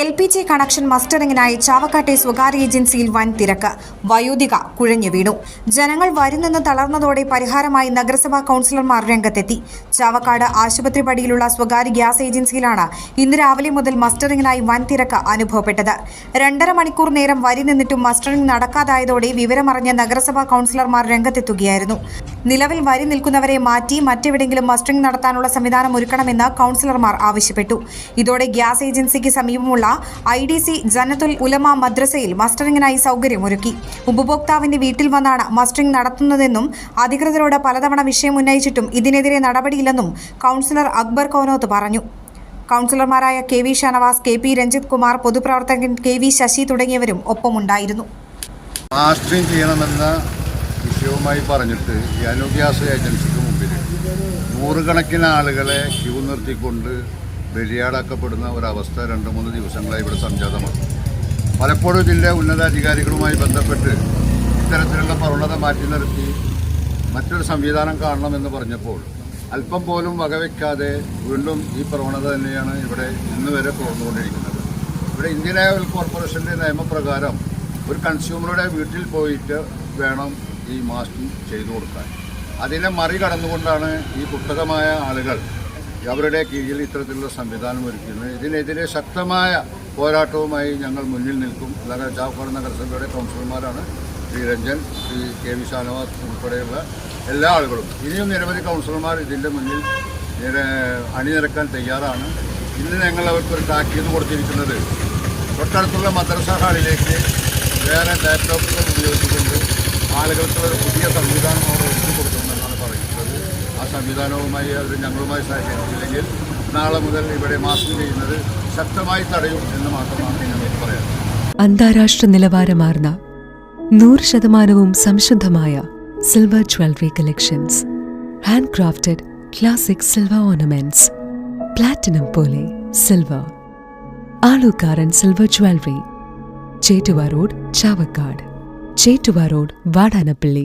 L P G connection മസ്റ്ററിംഗിനായി ചാവക്കാട്ടെ സ്വകാര്യ ഏജൻസിയിൽ വൻ തിരക്ക്. വയോധിക കുഴഞ്ഞു വീണു. ജനങ്ങൾ വരുന്നെന്ന് തളർന്നതോടെ പരിഹാരമായി നഗരസഭാ കൗൺസിലർമാർ രംഗത്തെത്തി. ചാവക്കാട് ആശുപത്രി പടിയിലുള്ള സ്വകാര്യ ഗ്യാസ് ഏജൻസിയിലാണ് ഇന്ന് രാവിലെ മുതൽ മസ്റ്ററിംഗിനായി വൻ തിരക്ക് അനുഭവപ്പെട്ടത്. രണ്ടര മണിക്കൂർ നേരം വരി നിന്നിട്ടും മസ്റ്ററിംഗ് നടക്കാതായതോടെ വിവരമറിഞ്ഞ നഗരസഭാ കൗൺസിലർമാർ രംഗത്തെത്തുകയായിരുന്നു. നിലവിൽ വരി നിൽക്കുന്നവരെ മാറ്റി മറ്റെവിടെങ്കിലും മസ്റ്ററിംഗ് നടത്താനുള്ള സംവിധാനം ഒരുക്കണമെന്ന് കൗൺസിലർമാർ ആവശ്യപ്പെട്ടു. ഇതോടെ ഗ്യാസ് ഏജൻസിക്ക് സമീപമുള്ള I D C Janathul Ulama മദ്രസയിൽ മസ്റ്ററിംഗിനായി സൗകര്യമൊരുക്കി. ഉപഭോക്താവിന്റെ വീട്ടിൽ വന്നാണ് മസ്റ്ററിംഗ് നടത്തുന്നതെന്നും അധികൃതരോട് പലതവണ വിഷയം ഉന്നയിച്ചിട്ടും ഇതിനെതിരെ നടപടിയില്ലെന്നും കൗൺസിലർ അക്ബർ കോനോത്ത് പറഞ്ഞു. കൗൺസിലർമാരായ K V Shanavas K P Ranjith Kumar പൊതുപ്രവർത്തകൻ കെ വി ശശി തുടങ്ങിയവരും ഒപ്പമുണ്ടായിരുന്നു. മാസ്റ്ററിംഗ് ചെയ്യണമെന്ന വിഷയവുമായി പറഞ്ഞിട്ട് അനു ഗ്യാസ് ഏജൻസിക്ക് മുമ്പിൽ നൂറുകണക്കിന് ആളുകളെ ക്യൂ നിർത്തിക്കൊണ്ട് ബലിയാടാക്കപ്പെടുന്ന ഒരവസ്ഥ രണ്ട് മൂന്ന് ദിവസങ്ങളായി ഇവിടെ സംജാതമാണ്. പലപ്പോഴും ഇതിന്റെ ഉന്നതാധികാരികളുമായി ബന്ധപ്പെട്ട് ഇത്തരത്തിലുള്ള പ്രവണത മാറ്റി നിർത്തി മറ്റൊരു സംവിധാനം കാണണമെന്ന് പറഞ്ഞപ്പോൾ അല്പം പോലും വകവെക്കാതെ വീണ്ടും ഈ പ്രവണത തന്നെയാണ് ഇവിടെ ഇന്ന് വരെ തുറന്നുകൊണ്ടിരിക്കുന്നത് ഇവിടെ ഇന്ത്യൻ ഓയിൽ കോർപ്പറേഷന്റെ നിയമപ്രകാരം ഒരു കൺസ്യൂമറുടെ വീട്ടിൽ പോയിട്ട് വേണം ഈ മാസ്കിംഗ് ചെയ്തു കൊടുക്കാൻ. അതിനെ മറികടന്നുകൊണ്ടാണ് ഈ കുട്ടകമായ ആളുകൾ അവരുടെ കീഴിൽ ഇത്തരത്തിലുള്ള സംവിധാനം ഒരുക്കുന്നത് ഇതിനെതിരെ ശക്തമായ പോരാട്ടവുമായി ഞങ്ങൾ മുന്നിൽ നിൽക്കും. അല്ലാതെ ജാഫർ നഗരസഭയുടെ കൗൺസിലർമാരാണ് ശ്രീ രഞ്ജൻ ശ്രീ കെ വി ഷാനവാസ് ഉൾപ്പെടെയുള്ള എല്ലാ ആളുകളും. ഇനിയും നിരവധി കൗൺസിലർമാർ ഇതിന്റെ മുന്നിൽ നിര- അണിനിരക്കാൻ തയ്യാറാണ്. ഇന്ന് ഞങ്ങൾ അവർക്കൊരു താക്കീത് കൊടുത്തിരിക്കുന്നത് തൊട്ടടുത്തുള്ള മദ്രസ ഹാളിലേക്ക് വേറെ ലാപ്ടോപ്പുകൾ ഉപയോഗിച്ചുകൊണ്ട് ആളുകൾക്ക് ഒരു പുതിയ സംവിധാനം അവർ ഒരുക്കി ആ സംവിധാനവുമായി അവർ ഞങ്ങളുമായി സഹകരിച്ചില്ലെങ്കിൽ നാളെ മുതൽ ഇവിടെ മാസ്ക് ചെയ്യുന്നത് ശക്തമായി തടയും എന്ന് മാത്രമാണ് ഞങ്ങൾക്ക് പറയാൻ അന്താരാഷ്ട്ര നിലവാരമാർന്ന നൂറ് ശതമാനവും സംശുദ്ധമായ silver jewellery collections hand crafted classic silver ornaments platinum പോലെ silver Alukkaran silver jewellery Chettuva road Chavakkad. Chettuva road Vadanappally.